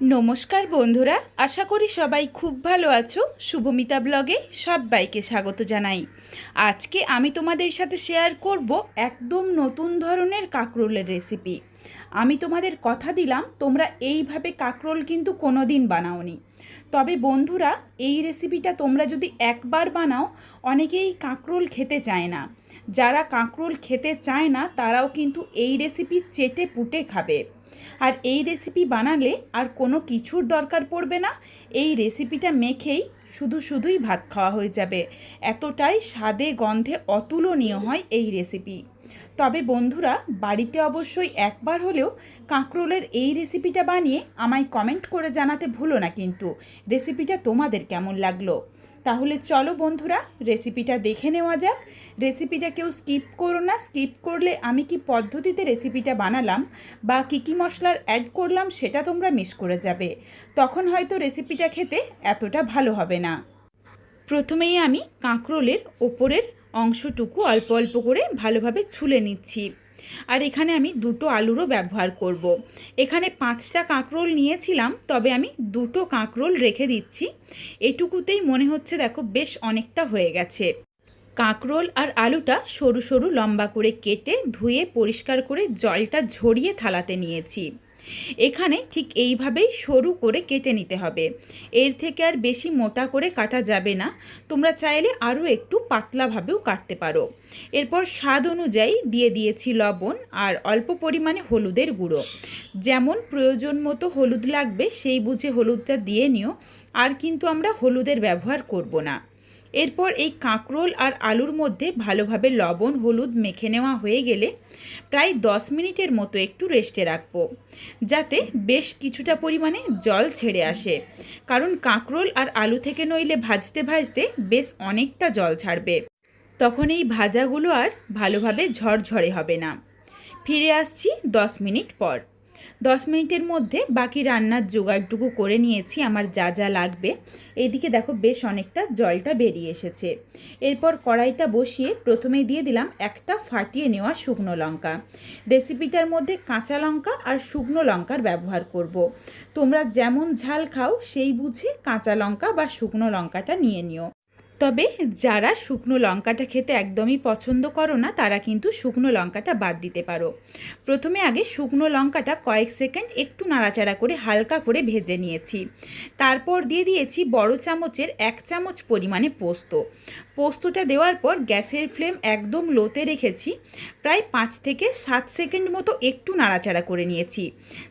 নমস্কার বন্ধুরা, আশা করি সবাই খুব ভালো আছো। শুভমিতা ব্লগে সবাইকে স্বাগত জানাই। আজকে আমি তোমাদের সাথে শেয়ার করব একদম নতুন ধরনের কাঁকরোলের রেসিপি আমি তোমাদের কথা দিলাম, তোমরা এইভাবে কাঁকরোল কিন্তু কোনো দিন বানাওনি। তবে বন্ধুরা, এই রেসিপিটা তোমরা যদি একবার বানাও, অনেকেই কাঁকরোল খেতে চায় না। যারা কাঁকরোল খেতে চায় না, তারাও কিন্তু এই রেসিপি চেটে পুটে খাবে। আর এই রেসিপি বানালে আর কোনো কিছুর দরকার পড়বে না। এই রেসিপিটা মেখেই শুধু শুধুই ভাত খাওয়া হয়ে যাবে। এতটাই স্বাদে গন্ধে অতুলনীয় হয় এই রেসিপি তবে বন্ধুরা, বাড়িতে অবশ্যই একবার হলেও কাঁকরোলের এই রেসিপিটা বানিয়ে আমায় কমেন্ট করে জানাতে ভুলো না কিন্তু। রেসিপিটা তোমাদের কেমন লাগল? তাহলে চলো বন্ধুরা রেসিপিটা দেখে নেওয়া যাক। রেসিপিটা কেউ স্কিপ করো না স্কিপ করলে আমি কি পদ্ধতিতে রেসিপিটা বানালাম বা কী কী মশলার অ্যাড করলাম সেটা তোমরা মিস করে যাবে। তখন হয়তো রেসিপিটা খেতে এতটা ভালো হবে না। প্রথমেই আমি কাঁকরোলের ওপরের অংশটুকু অল্প অল্প করে ভালোভাবে ছুলে নিচ্ছি। আর এখানে আমি দুটো আলুরও ব্যবহার করব। এখানে পাঁচটা কাঁকরোল নিয়েছিলাম, তবে আমি দুটো কাঁকরোল রেখে দিচ্ছি। এটুকুতেই মনে হচ্ছে দেখো বেশ অনেকটা হয়ে গেছে। কাঁকরোল আর আলুটা সরু সরু লম্বা করে কেটে ধুয়ে পরিষ্কার করে জলটা ঝরিয়ে থালাতে নিয়েছি। এখানে ঠিক এইভাবেই সরু করে কেটে নিতে হবে। এর থেকে আর বেশি মোটা করে কাটা যাবে না। তোমরা চাইলে আরও একটু পাতলাভাবেও কাটতে পারো। এরপর স্বাদ অনুযায়ী দিয়ে দিয়েছি লবণ আর অল্প পরিমাণে হলুদের গুঁড়ো। যেমন প্রয়োজন মতো হলুদ লাগবে, সেই বুঝে হলুদটা দিয়ে নিও। আর কিন্তু আমরা হলুদের ব্যবহার করব না। এরপর এই কাঁকরোল আর আলুর মধ্যে ভালোভাবে লবণ, হলুদ মেখে নেওয়া হয়ে গেলে প্রায় দশ মিনিটের মতো একটু রেস্টে রাখব, যাতে বেশ কিছুটা পরিমাণে জল ছেড়ে আসে। কারণ কাঁকরোল আর আলু থেকে নইলে ভাজতে ভাজতে বেশ অনেকটা জল ছাড়বে। তখন এই ভাজাগুলো আর ভালোভাবে ঝরঝরে হবে না। ফিরে আসছি দশ মিনিট পর। দশ মিনিটের মধ্যে বাকি রান্নার জোগাড়টুকু করে নিয়েছি, আমার যা যা লাগবে। এইদিকে দেখো বেশ অনেকটা জলটা বেরিয়ে এসেছে। এরপর কড়াইটা বসিয়ে প্রথমে দিয়ে দিলাম একটা ফাটিয়ে নেওয়া শুকনো লঙ্কা। রেসিপিটার মধ্যে কাঁচা লঙ্কা আর শুকনো লঙ্কার ব্যবহার করব। তোমরা যেমন ঝাল খাও, সেই বুঝে কাঁচা লঙ্কা বা শুকনো লঙ্কাটা নিয়ে নিও। তবে যারা শুকনো লঙ্কাটা খেতে একদমই পছন্দ করো না, তারা কিন্তু শুকনো লঙ্কাটা বাদ দিতে পারো। প্রথমে আগে শুকনো লঙ্কাটা কয়েক সেকেন্ড একটু নাড়াচাড়া করে হালকা করে ভেজে নিয়েছি। তারপর দিয়ে দিয়েছি বড় চামচের এক চামচ পরিমাণে পোস্ত। পোস্তটা দেওয়ার পর গ্যাসের ফ্লেম একদম লোতে রেখেছি। প্রায় পাঁচ থেকে সাত সেকেন্ড মতো একটু নাড়াচাড়া করে নিয়েছি,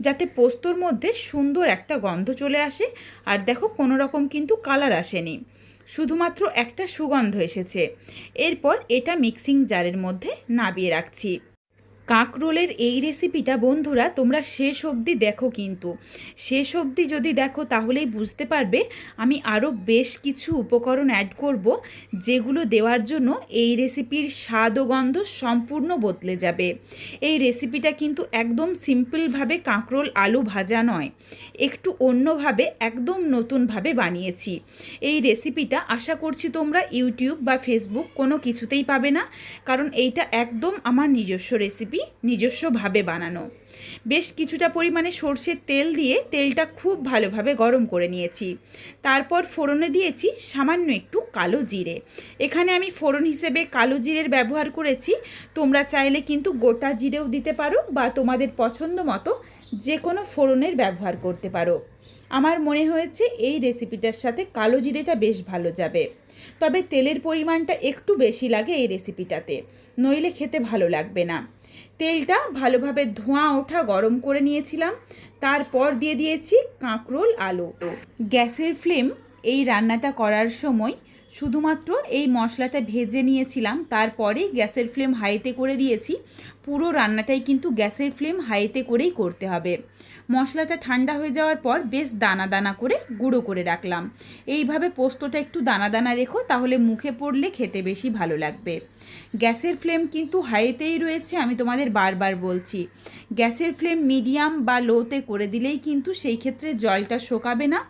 যাতে পোস্তর মধ্যে সুন্দর একটা গন্ধ চলে আসে। আর দেখো কোনো রকম কিন্তু কালার আসেনি। শুধুমাত্র একটা সুগন্ধ এসেছে। এরপর এটা মিক্সিং জারের মধ্যে নাবিয়ে রাখছি। কাঁকরোলের এই রেসিপিটা বন্ধুরা, তোমরা শেষ অবধি দেখো কিন্তু। শেষ অবধি যদি দেখো, তাহলেই বুঝতে পারবে আমি আরও বেশ কিছু উপকরণ অ্যাড করব, যেগুলো দেওয়ার জন্য এই রেসিপির স্বাদ ও গন্ধ সম্পূর্ণ বদলে যাবে। এই রেসিপিটা কিন্তু একদম সিম্পলভাবে কাঁকরোল আলু ভাজা নয়, একটু অন্যভাবে, একদম নতুনভাবে বানিয়েছি। এই রেসিপিটা আশা করছি তোমরা ইউটিউব বা ফেসবুক কোনো কিছুতেই পাবে না, কারণ এইটা একদম আমার নিজস্ব রেসিপি রেসিপি নিজস্বভাবে বানানো। বেশ কিছুটা পরিমাণে সর্ষের তেল দিয়ে তেলটা খুব ভালোভাবে গরম করে নিয়েছি। তারপর ফোড়নে দিয়েছি সামান্য একটু কালো জিরে। এখানে আমি ফোড়ন হিসেবে কালো জিরের ব্যবহার করেছি। তোমরা চাইলে কিন্তু গোটা জিরেও দিতে পারো বা তোমাদের পছন্দ মতো যে কোনো ফোড়নের ব্যবহার করতে পারো। আমার মনে হয়েছে এই রেসিপিটার সাথে কালো জিরেটা বেশ ভালো যাবে। তবে তেলের পরিমাণটা একটু বেশি লাগে এই রেসিপিটাতে। নইলে খেতে ভালো লাগবে না। তেলটা ভালোভাবে ধোঁয়া ওঠা গরম করে নিয়েছিলাম। তারপর দিয়ে দিয়েছি কাঁকরোল, আলু। গ্যাসের ফ্লেম এই রান্নাটা করার সময় শুধুমাত্র এই মশলাটা ভেজে নিয়েছিলাম। তারপরে গ্যাসের ফ্লেম হাইতে করে দিয়েছি। পুরো রান্নাটাই কিন্তু গ্যাসের ফ্লেম হাইতে করেই করতে হবে। মশলাটা ঠান্ডা হয়ে যাওয়ার পর বেশ দানা দানা করে গুঁড়ো করে রাখলাম। এইভাবে পোস্তটা একটু দানা দানা রেখো, তাহলে মুখে পড়লে খেতে বেশি ভালো লাগবে। গ্যাসের ফ্লেম কিন্তু হাইতেই রয়েছে, আমি তোমাদের বারবার বলছি। গ্যাসের ফ্লেম মিডিয়াম বা লোতে করে দিলেই কিন্তু সেই ক্ষেত্রে জলটা শোকাবে না,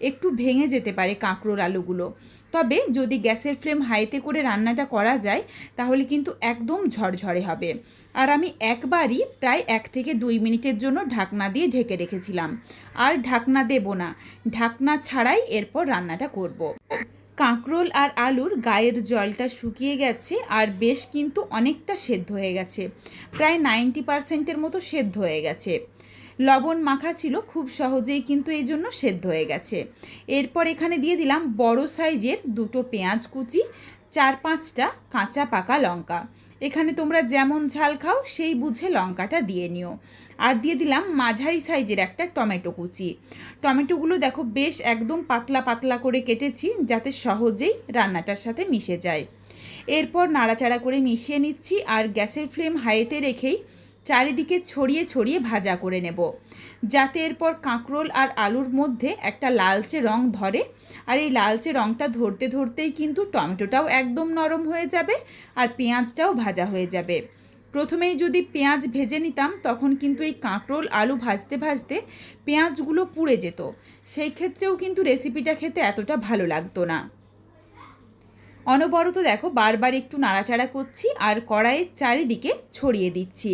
একটু ভেঙে যেতে পারে কাঁকড়োর আলুগুলো। তবে যদি গ্যাসের ফ্লেম হাইতে করে রান্নাটা করা যায়, তাহলে কিন্তু একদম ঝরঝরে হবে। আর আমি একবারই প্রায় এক থেকে দুই মিনিটের জন্য ঢাকনা দিয়ে ঢেকে রেখেছিলাম। আর ঢাকনা দেব না। ঢাকনা ছাড়াই এরপর রান্নাটা করব। কাঁকরোল আর আলুর গায়ের জলটা শুকিয়ে গেছে আর বেশ কিন্তু অনেকটা সেদ্ধ হয়ে গেছে। প্রায় নাইনটি পার্সেন্টের মতো সেদ্ধ হয়ে গেছে। লবণ মাখা ছিল খুব সহজেই কিন্তু এই জন্য সেদ্ধ হয়ে গেছে। এরপর এখানে দিয়ে দিলাম বড় সাইজের দুটো পেঁয়াজ কুচি, চার পাঁচটা কাঁচা পাকা লঙ্কা। এখানে তোমরা যেমন ঝাল খাও, সেই বুঝে লঙ্কাটা দিয়ে নিও। আর দিয়ে দিলাম মাঝারি সাইজের একটা টমেটো কুচি। টমেটোগুলো দেখো বেশ একদম পাতলা পাতলা করে কেটেছি, যাতে সহজেই রান্নাটার সাথে মিশে যায়। এরপর নাড়াচাড়া করে মিশিয়ে নিচ্ছি, আর গ্যাসের ফ্লেম হাইতে রেখেই চারিদিকে ছড়িয়ে ছড়িয়ে ভাজা করে নেব। যাতে এরপর কাঁকরোল আর আলুর মধ্যে একটা লালচে রং ধরে। আর এই লালচে রংটা ধরতে ধরতেই কিন্তু টমেটোটাও একদম নরম হয়ে যাবে আর পেঁয়াজটাও ভাজা হয়ে যাবে। প্রথমেই যদি পেঁয়াজ ভেজে নিতাম, তখন কিন্তু এই কাঁকরোল আলু ভাজতে ভাজতে পেঁয়াজগুলো পুড়ে যেত। সেই ক্ষেত্রেও কিন্তু রেসিপিটা খেতে এতটা ভালো লাগতো না। অনবরত দেখো বারবার একটু নাড়াচাড়া করছি আর কড়াইয়ের চারিদিকে ছড়িয়ে দিচ্ছি।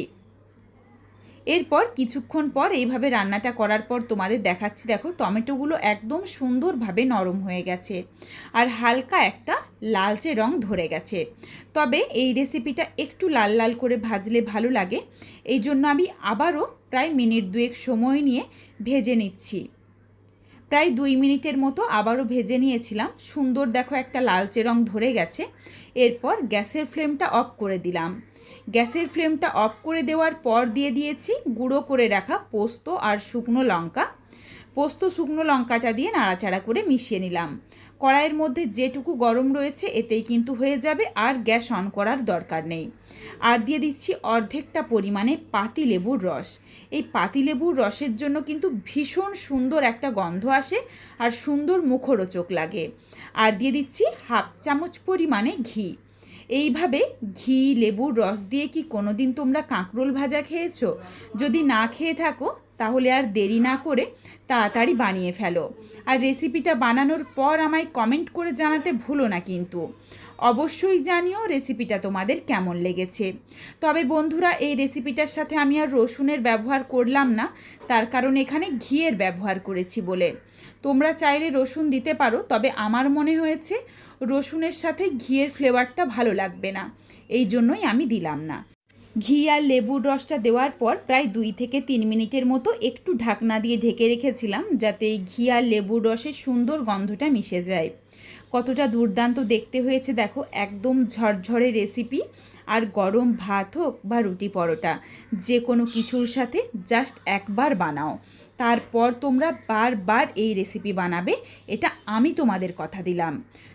এরপর কিছুক্ষণ পর এইভাবে রান্নাটা করার পর তোমাদের দেখাচ্ছি, দেখো টমেটোগুলো একদম সুন্দরভাবে নরম হয়ে গেছে আর হালকা একটা লালচে রং ধরে গেছে। তবে এই রেসিপিটা একটু লাল লাল করে ভাজলে ভালো লাগে। এই জন্য আমি আবারও প্রায় মিনিট দুয়েক সময় নিয়ে ভেজে নিচ্ছি। প্রায় দুই মিনিটের মতো আবারও ভেজে নিয়েছিলাম। সুন্দর দেখো একটা লালচে রং ধরে গেছে। এরপর গ্যাসের ফ্লেমটা অফ করে দিলাম। গ্যাসের ফ্লেমটা অফ করে দেওয়ার পর দিয়ে দিয়েছি গুঁড়ো করে রাখা পোস্ত আর শুকনো লঙ্কা। পোস্ত শুকনো লঙ্কাটা দিয়ে নাড়াচাড়া করে মিশিয়ে নিলাম। কড়াইয়ের মধ্যে যেটুকু গরম রয়েছে এতেই কিন্তু হয়ে যাবে আর গ্যাস অন করার দরকার নেই। আর দিয়ে দিচ্ছি অর্ধেকটা পরিমাণে পাতি লেবুর রস। এই পাতি লেবুর রসের জন্য কিন্তু ভীষণ সুন্দর একটা গন্ধ আসে আর সুন্দর মুখরোচক লাগে। আর দিয়ে দিচ্ছি হাফ চামচ পরিমাণে ঘি। এইভাবে ঘি, লেবুর রস দিয়ে কি কোনো দিন তোমরা কাঁকরোল ভাজা খেয়েছো? যদি না খেয়ে থাকো তাহলে আর দেরি না করে তাড়াতাড়ি বানিয়ে ফেলো। আর রেসিপিটা বানানোর পর আমায় কমেন্ট করে জানাতে ভুলো না কিন্তু। অবশ্যই জানিও রেসিপিটা তোমাদের কেমন লেগেছে। তবে বন্ধুরা, এই রেসিপিটার সাথে আমি আর রসুনের ব্যবহার করলাম না, তার কারণ এখানে ঘিয়ের ব্যবহার করেছি বলে। তোমরা চাইলে রসুন দিতে পারো, তবে আমার মনে হয়েছে রসুনের সাথে ঘিয়ের ফ্লেভারটা ভালো লাগবে না। এই জন্যই আমি দিলাম না। ঘি আর লেবুর রসটা দেওয়ার পর প্রায় দুই থেকে তিন মিনিটের মতো একটু ঢাকনা দিয়ে ঢেকে রেখেছিলাম যাতে এই ঘি আর লেবুর রসের সুন্দর গন্ধটা মিশে যায়। কতটা দুর্দান্ত দেখতে হয়েছে দেখো, একদম ঝরঝরে রেসিপি আর গরম ভাত হোক বা রুটি পরোটা, যে কোনো কিছুর সাথে জাস্ট একবার বানাও। তারপর তোমরা বারবার এই রেসিপি বানাবে, এটা আমি তোমাদের কথা দিলাম।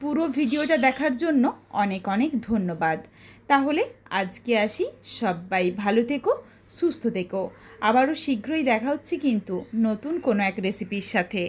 পুরো ভিডিওটা দেখার জন্য অনেক অনেক ধন্যবাদ। তাহলে আজকে আসি। সবাই ভালো থেকো, সুস্থ থেকো। আবারও শীঘ্রই দেখা হচ্ছে কিন্তু নতুন কোনো এক রেসিপির সাথে।